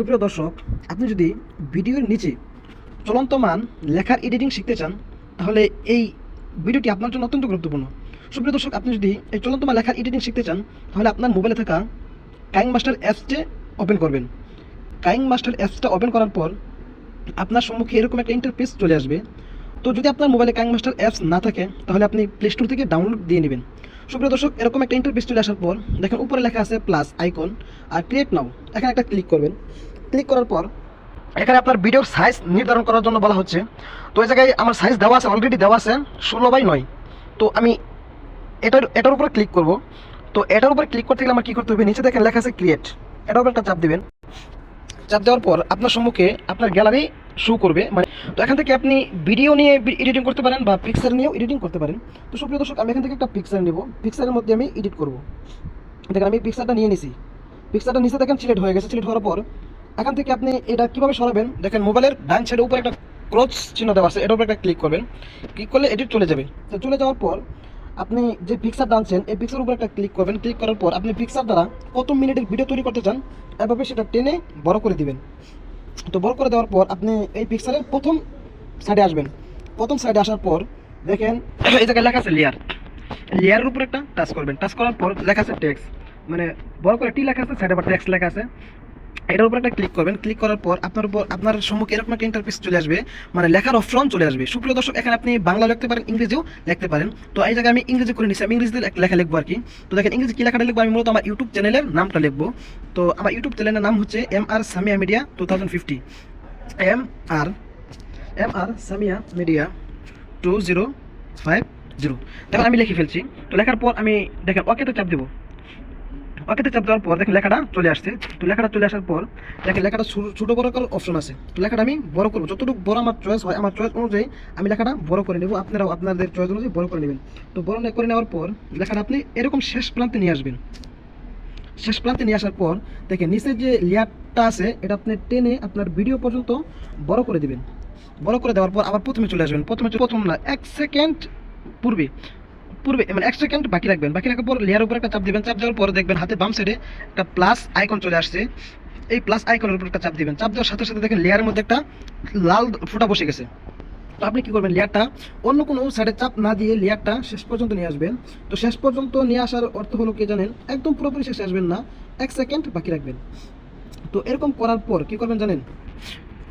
সুপ্রিয় দর্শক, আপনি যদি ভিডিওর নিচে চলন্ত মান লেখার এডিটিং শিখতে চান, তাহলে এই ভিডিওটি আপনার জন্য অত্যন্ত গুরুত্বপূর্ণ। সুপ্রিয় দর্শক, আপনি যদি এই চলন্ত মান লেখার এডিটিং শিখতে চান, তাহলে আপনার মোবাইলে থাকা কাইং মাস্টার অ্যাপসটি ওপেন করবেন। কাইং মাস্টার অ্যাপসটা ওপেন করার পর আপনার সম্মুখে এরকম একটা ইন্টারফেস চলে আসবে। তো যদি আপনার মোবাইলে কাইং মাস্টার অ্যাপস না থাকে, তাহলে আপনি প্লে স্টোর থেকে ডাউনলোড দিয়ে নেবেন। সুপ্রিয় দর্শক, এরকম একটা ইন্টারফেস চলে আসার পর, দেখেন উপরে লেখা আছে প্লাস আইকন আর ক্রিয়েট নাও এখানে একটা ক্লিক করবেন। ক্লিক করার পর, এখানে আপনার ভিডিওর সাইজ নির্ধারণ করার জন্য বলা হচ্ছে। তো এই জায়গায় আমার সাইজ দেওয়া আছে অলরেডি দেওয়া আছে, ষোলো বাই নয়। তো আমি এটার এটার উপরে ক্লিক করব। তো এটার উপরে ক্লিক করতে গেলে আমার কী করতে হবে? নিচে দেখেন লেখা আছে ক্রিয়েট এটার উপর একটা চাপ দেবেন। চাপ দেওয়ার পর আপনার সম্মুখে আপনার গ্যালারি শো করবে। মানে তো এখান থেকে আপনি ভিডিও নিয়ে এডিটিং করতে পারেন বা পিকচার নিয়েও এডিটিং করতে পারেন। তো সুপ্রিয় দর্শক, আমি এখান থেকে একটা পিকচার নেব। পিকচারের মধ্যে আমি এডিট করব। দেখেন আমি পিকচারটা নিয়ে নিছি। পিকচারটা নিচে দেখেন সিলেক্ট হয়ে গেছে, সিলেক্ট হওয়ার পর এখান থেকে আপনি এটা কীভাবে সরাবেন? দেখেন মোবাইলের ডান সাইডের উপরে একটা ক্রস চিহ্ন দেওয়া আছে, এটার উপরে একটা ক্লিক করবেন। ক্লিক করলে এডিট চলে যাবে। তো চলে যাওয়ার পর আপনি যে পিকচার টানছেন এই পিকচার উপরে একটা ক্লিক করবেন। ক্লিক করার পর আপনি পিকচার দ্বারা কত মিনিটের ভিডিও তৈরি করতে চান, এভাবে সেটা টেনে বড় করে দিবেন। তো বড় করে দেওয়ার পর আপনি এই পিকচারের প্রথম সাইডে আসবেন। প্রথম সাইডে আসার পর দেখেন, এই জায়গায় লেখা আছে লেয়ার লেয়ারের উপর একটা টাচ করবেন। টাচ করার পর লেখা আছে টেক্সট মানে বড় করে টি লেখা আছে সাইডে আবার টেক্সট লেখা আছে। এটার উপর একটা ক্লিক করবেন। ক্লিক করার পর আপনার উপর আপনার সম্মুখে এরকম একটা ইন্টারফেস চলে আসবে। মানে লেখার অপশন চলে আসবে। সুপ্রিয় দর্শক, এখানে আপনি বাংলা লিখতে পারেন, ইংরেজিও লিখতে পারেন। তো এই জায়গায় আমি ইংরেজি করে নিচ্ছি আমি ইংরেজিতে লেখ- লেখা লিখব আর কি। তো দেখেন, ইংরেজি কি লেখাটা লিখব? আমি মূলত আমার ইউটিউব চ্যানেলের নামটা লিখব। তো আমার ইউটিউব চ্যানেলের নাম হচ্ছে M R Samia media two thousand fifty M R M R Samia media two zero five zero দেখেন, আমি লিখে ফেলছি। তো লেখার পর আমি দেখেন ওকেতে চাপ দেবো। ওকেতে চাপ দেওয়ার পর দেখেন লেখাটা চলে আসছে। তো লেখাটা চলে আসার পর দেখেন লেখাটা ছোট- বড় করার অপশন আছে। তো লেখাটা আমি বড় করব। যতটুকু বড় আমার চয়েস হয়, আমার চয়েস অনুযায়ী আমি লেখাটা বড় করে নেব। আপনারাও আপনাদের চয়েস অনুযায়ী বড় করে নেবেন। তো বড় করে নেওয়ার পর লেখাটা আপনি এরকম শেষ প্রান্তে নিয়ে আসবেন। শেষ প্রান্তে নিয়ে আসার পর দেখেন নিচের যে লেয়ারটা আছে, এটা আপনি টেনে আপনার ভিডিও পর্যন্ত বড় করে দিবেন। বড় করে দেওয়ার পর আবার প্রথমে চলে আসবেন। প্রথমে প্রথম না, এক সেকেন্ড পূর্বে। পূর্বে মানে এক সেকেন্ড বাকি রাখবেন। বাকি রাখার পর লেয়ার উপর একটা চাপ দিবেন। চাপ দেওয়ার পর দেখবেন হাতে বাম সাইডে একটা প্লাস আইকন চলে আসছে। এই প্লাস আইকনের উপর একটা চাপ দিবেন। চাপ দেওয়ার সাথে সাথে দেখেন লেয়ারের মধ্যে একটা লাল ফোঁটা বসে গেছে। তো আপনি কি করবেন? লেয়ারটা অন্য কোনো সাইডে চাপ না দিয়ে লেয়ারটা শেষ পর্যন্ত নিয়ে আসবেন। তো শেষ পর্যন্ত নিয়ে আসার অর্থ হলো কি জানেন? একদম পুরোপুরি শেষে আসবেন না। এক সেকেন্ড বাকি রাখবেন। তো এরকম করার পর কি করবেন জানেন?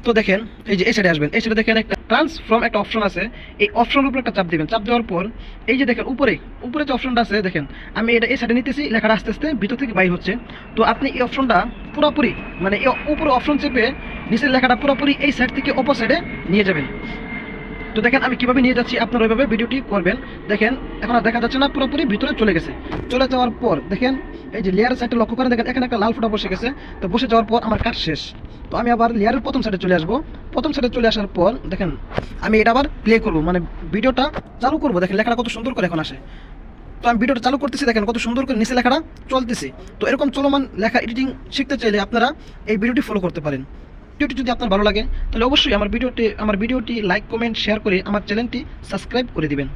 তো দেখেন, এই যে এই সাইডে আসবেন, এই সাইডে দেখেন একটা ট্রান্সফর্ম একটা অপশন আছে। এই অপশনের উপর একটা চাপ দিবেন। চাপ দেওয়ার পর এই যে দেখেন, উপরে উপরে যে অপশনটা আছে, দেখেন, আমি এটা এই সাইডে নিতেছি, লেখাটা আস্তে আস্তে ভিতর থেকে বাইর হচ্ছে। তো আপনি এই অপশনটা পুরোপুরি মানে এই উপরে অপশন চেপে নিচের লেখাটা পুরোপুরি এই সাইড থেকে অপর সাইডে নিয়ে যাবেন। তো দেখেন, আমি কীভাবে নিয়ে যাচ্ছি, আপনারা ওইভাবে ভিডিওটি করবেন। দেখেন, এখন আর দেখা যাচ্ছে না, পুরোপুরি ভিতরে চলে গেছে। চলে যাওয়ার পর, দেখেন এই যে লেয়ার সাইডটা লক্ষ্য করেন, দেখেন এখানে একটা লাল ফোঁটা বসে গেছে। তো বসে যাওয়ার পর আমার কাজ শেষ। তো আমি আবার লেয়ারের প্রথম সাইডে চলে আসব। প্রথম সাইডে চলে আসার পর, দেখেন, আমি এটা আবার প্লে করব। মানে ভিডিওটা চালু করব। দেখেন, লেখাটা কত সুন্দর করে এখন আসে। তো আমি ভিডিওটা চালু করতেছি, দেখেন, কত সুন্দর করে নিচে লেখাটা চলতেছে। তো এরকম চলমান লেখা এডিটিং শিখতে চাইলে আপনারা এই ভিডিওটি ফলো করতে পারেন। ভিডিওটি যদি আপনার ভালো লাগে, তাহলে অবশ্যই আমার ভিডিওটি আমার ভিডিওটি লাইক কমেন্ট শেয়ার করে আমার চ্যানেলটি সাবস্ক্রাইব করে দিবেন।